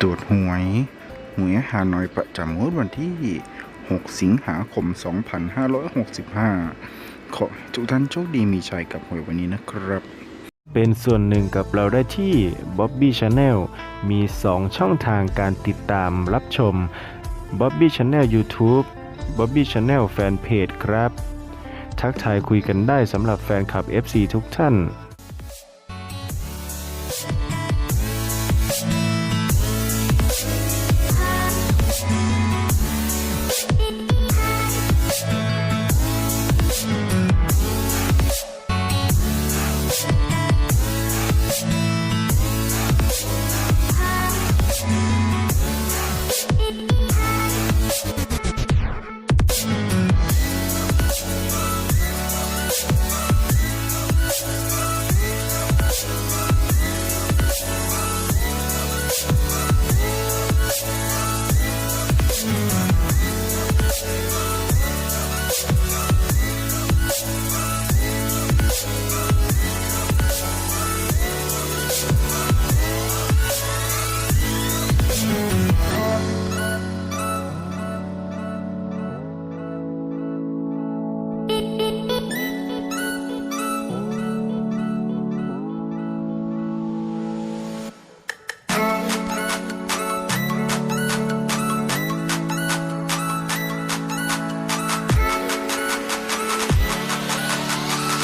ตรวจหวยหวยฮานอยประจำงวดวันที่ 6 สิงหาคม 2565 ขอทุกท่านโชคดีมีชัยกับหวยวันนี้นะครับ เป็นส่วนหนึ่งกับเราได้ที่ Bobby Channel มี 2 ช่องทางการติดตามรับชม Bobby Channel YouTube Bobby Channel Fanpage ครับ ทักทายคุยกันได้สำหรับแฟนคลับ FC ทุกท่าน